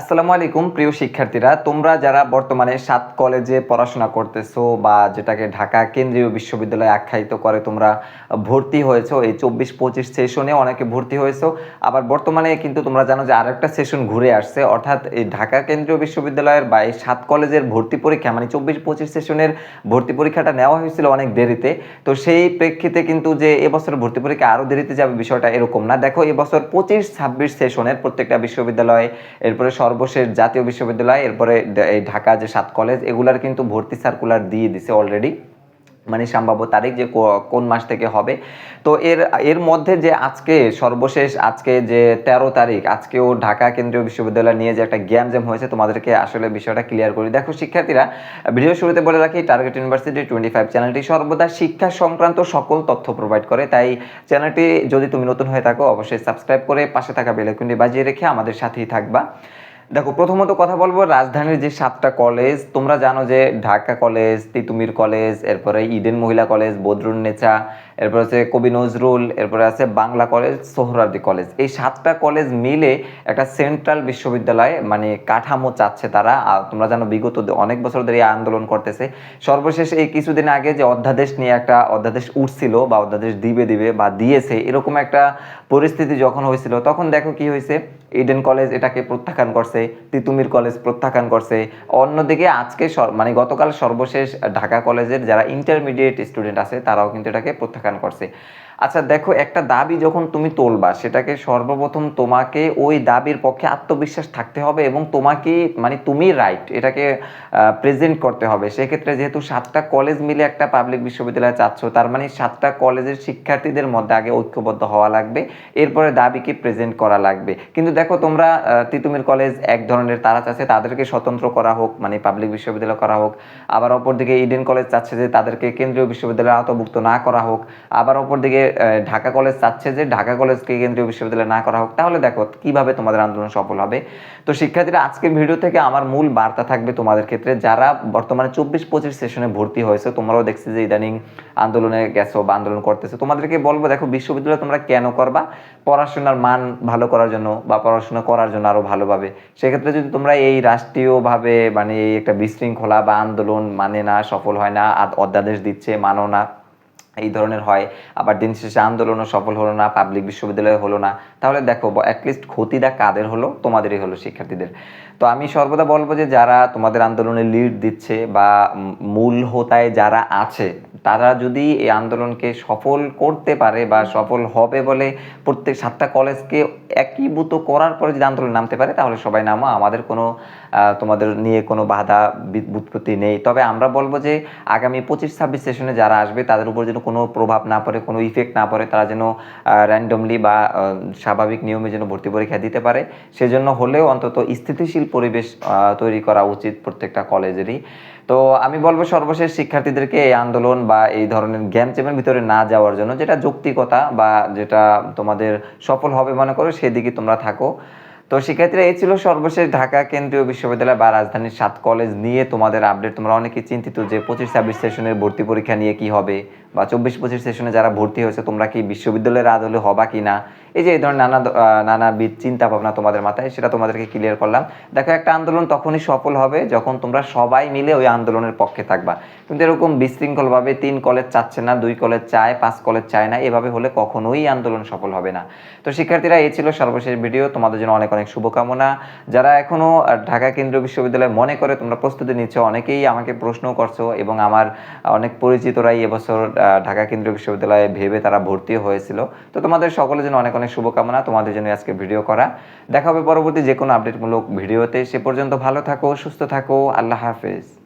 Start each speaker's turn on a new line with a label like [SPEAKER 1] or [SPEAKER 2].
[SPEAKER 1] আসসালামু আলাইকুম, প্রিয় শিক্ষার্থীরা। তোমরা যারা বর্তমানে সাত কলেজে পড়াশোনা করতেছো বা যেটাকে ঢাকা কেন্দ্রীয় বিশ্ববিদ্যালয়ে আখ্যায়িত করে, তোমরা ভর্তি হয়েছো। এই চব্বিশ পঁচিশ সেশনে অনেকে ভর্তি হয়েছো। আবার বর্তমানে কিন্তু তোমরা জানো যে আরেকটা সেশন ঘুরে আসছে। অর্থাৎ এই ঢাকা কেন্দ্রীয় বিশ্ববিদ্যালয়ের বা এই সাত কলেজের ভর্তি পরীক্ষা মানে চব্বিশ পঁচিশ সেশনের ভর্তি পরীক্ষাটা নেওয়া হয়েছিল অনেক দেরিতে। তো সেই প্রেক্ষিতে কিন্তু যে এবছর ভর্তি পরীক্ষা আরও দেরিতে যাবে বিষয়টা এরকম না। দেখো, এবছর পঁচিশ ছাব্বিশ সেশনের প্রত্যেকটা বিশ্ববিদ্যালয়ে, এরপরে সর্বশেষ জাতীয় বিশ্ববিদ্যালয়, এরপরে এই ঢাকা যে সাত কলেজ এগুলার কিন্তু ভর্তি সার্কুলার দিয়ে দিছে অলরেডি মানে সম্ভাব্য তারিখ যে কোন মাস থেকে হবে। তো এর এর মধ্যে যে আজকে সর্বশেষ, আজকে যে তেরো তারিখ, আজকেও ঢাকা কেন্দ্রীয় বিশ্ববিদ্যালয় নিয়ে যে একটা জ্ঞান জ্যাম হয়েছে, তোমাদেরকে আসলে বিষয়টা ক্লিয়ার করি। দেখো, শিক্ষার্থীরা, ভিডিও শুরুতে বলে রাখি টার্গেট ইউনিভার্সিটি টোয়েন্টি ফাইভ চ্যানেলটি সর্বদা শিক্ষা সংক্রান্ত সকল তথ্য প্রোভাইড করে। তাই চ্যানেলটি যদি তুমি নতুন হয়ে থাকো, অবশ্যই সাবস্ক্রাইব করে পাশে থাকা বেলাকুন্ডি বাজিয়ে রেখে আমাদের সাথেই থাকবা। দেখো, প্রথমত কথা বলব, রাজধানীর যে সাতটা কলেজ তোমরা জানো যে ঢাকা কলেজ তিতুমির কলেজ এরপরে Eden Mohila college Badrunnesa এরপর আছে কবি নজরুল, এরপরে আছে বাংলা কলেজ সোহরাদি কলেজ। এই সাতটা কলেজ মিলে একটা সেন্ট্রাল বিশ্ববিদ্যালয় মানে কাঠামো চাচ্ছে তারা। আর তোমরা জানো বিগত অনেক বছর ধরে এই আন্দোলন করতেছে। সর্বশেষ এই কিছুদিন আগে যে অধ্যাদেশ নিয়ে একটা অধ্যাদেশ উঠছিল, বা অধ্যাদেশ দিবে দিবে, বা দিয়েছে, এরকম একটা পরিস্থিতি যখন হয়েছিল, তখন দেখো কি হয়েছে? ইডেন কলেজ এটাকে প্রত্যাখ্যান করছে তিতুমির কলেজ প্রত্যাখ্যান করছে। অন্যদিকে আজকে মানে গতকাল সর্বশেষ ঢাকা কলেজের যারা ইন্টারমিডিয়েট স্টুডেন্ট আছে, তারাও কিন্তু এটাকে প্রত্যাখ্যান করছে। আচ্ছা দেখো একটা দাবি যখন তুমি তোলবা, সেটাকে সর্বপ্রথম তোমাকে ওই দাবির পক্ষে আত্মবিশ্বাস থাকতে হবে এবং তোমাকে মানে তুমি রাইট এটাকে প্রেজেন্ট করতে হবে। সেক্ষেত্রে যেহেতু সাতটা কলেজ মিলে একটা পাবলিক বিশ্ববিদ্যালয় চাচ্ছ, তার মানে সাতটা কলেজের শিক্ষার্থীদের মধ্যে আগে ঐক্যবদ্ধ হওয়া লাগবে, এরপরে দাবিকে প্রেজেন্ট করা লাগবে। কিন্তু দেখো তোমরা তিতুমির কলেজ এক ধরনের তারা চাচ্ছে তাদেরকে স্বতন্ত্র করা হোক মানে পাবলিক বিশ্ববিদ্যালয় করা হোক। আবার অপরদিকে ইডেন কলেজ চাচ্ছে যে তাদেরকে কেন্দ্রীয় বিশ্ববিদ্যালয়ে আওতাভুক্ত না করা হোক। আবার অপরদিকে ঢাকা কলেজ চাচ্ছে যে ঢাকা কলেজকে কেন্দ্রীয় বিশ্ববিদ্যালয় না করা হোক, তাহলে দেখো কীভাবে তোমাদের আন্দোলন সফল হবে। তো শিক্ষার্থীরা, আজকের ভিডিও থেকে আমার মূল বার্তা থাকবে তোমাদের ক্ষেত্রে। যারা বর্তমানে চব্বিশ পঁচিশ সেশনে ভর্তি হয়েছে, তোমরাও দেখছি যে ইদানিং আন্দোলনে গেছো বা আন্দোলন করতেছো। তোমাদেরকে বলব, দেখো বিশ্ববিদ্যালয় তোমরা কেন করবা? পড়াশোনার মান ভালো করার জন্য বা পড়াশোনা করার জন্য আরও ভালোভাবে। সেক্ষেত্রে যদি তোমরা এই রাষ্ট্রীয়ভাবে মানে এই একটা বিশৃঙ্খলা বা আন্দোলন মানে না, সফল হয় না অধ্যাদেশ দিচ্ছে, মানো না এই ধরনের হয়। আবার দিন শেষে আন্দোলনও সফল হলো না পাবলিক বিশ্ববিদ্যালয় হলো না। তাহলে দেখো অ্যাটলিস্ট ক্ষতিটা কাদের হলো? তোমাদেরই হলো শিক্ষার্থীদের। তো আমি সর্বদা বলব যে যারা তোমাদের আন্দোলনে লিড দিচ্ছে বা মূল হোতায় যারা আছে তারা যদি এই আন্দোলনকে সফল করতে পারে বা সফল হবে বলে প্রত্যেক সাতটা কলেজকে একীভূত করার পরে যদি আন্দোলন নামতে পারে, তাহলে সবাই নামো। আমাদের কোনো তোমাদের নিয়ে কোনো বাধা বুৎপত্তি নেই। তবে আমরা বলব যে আগামী পঁচিশ ছাব্বিশ সেশনে যারা আসবে, তাদের উপর যেন কোনো প্রভাব না পড়ে, কোনো ইফেক্ট না পড়ে, তারা যেন র্যান্ডমলি বা স্বাভাবিক নিয়মে যেন ভর্তি পরীক্ষা দিতে পারে। সেজন্য হলেও অন্তত স্থিতিশীল পরিবেশ তৈরি করা উচিত প্রত্যেকটা কলেজেরই। তো আমি বলব সর্বশেষ শিক্ষার্থীদেরকে এই আন্দোলন বা এই ধরনের জ্ঞান চেপের ভিতরে না যাওয়ার জন্য যেটা যৌক্তিকতা বা যেটা তোমাদের সফল হবে মনে করো, সেদিকে তোমরা থাকো। তো শিক্ষার্থীরা এই ছিল সর্বশেষ ঢাকা কেন্দ্রীয় বিশ্ববিদ্যালয় বা রাজধানীর সাত কলেজ নিয়ে তোমাদের আপডেট তোমরা অনেকে চিন্তিত যে পঁচিশ ছাব্বিশ সেশনের ভর্তি পরীক্ষা নিয়ে কি হবে বা চব্বিশ পঁচিশ সেশনে যারা ভর্তি হয়েছে, তোমরা কি বিশ্ববিদ্যালয়ের আদলে হবা কি না এই যে এই ধরনের নানা নানাবিধ চিন্তা ভাবনা তোমাদের মাথায়, সেটা তোমাদেরকে ক্লিয়ার করলাম। দেখো, একটা আন্দোলন তখনই সফল হবে যখন তোমরা সবাই মিলে ওই আন্দোলনের পক্ষে থাকবা। কিন্তু এরকম বিশৃঙ্খলভাবে তিন কলেজ চাচ্ছে না, দুই কলেজ চায়, পাঁচ কলেজ চায় না, এভাবে হলে কখনোই আন্দোলন সফল হবে না। তো শিক্ষার্থীরা, এই ছিল সর্বশেষ ভিডিও তোমাদের জন্য অনেক অনেক শুভকামনা। যারা এখনও ঢাকা কেন্দ্রীয় বিশ্ববিদ্যালয় মনে করে, তোমরা প্রস্তুতি নিচ্ছ, অনেকেই আমাকে প্রশ্ন করছ এবং আমার অনেক পরিচিতরাই এবছর ঢাকা কেন্দ্রীয় বিশ্ববিদ্যালয়ে ভেবে তারা ভর্তি হয়েছিল। তো তোমাদের সকলের জন্য অনেক অনেক শুভকামনা, তোমাদের জন্য আজকে ভিডিও করা। দেখা হবে পরবর্তী যে কোনো আপডেটমূলক ভিডিওতে। সে পর্যন্ত ভালো থাকো, সুস্থ থাকো, আল্লাহ হাফেজ।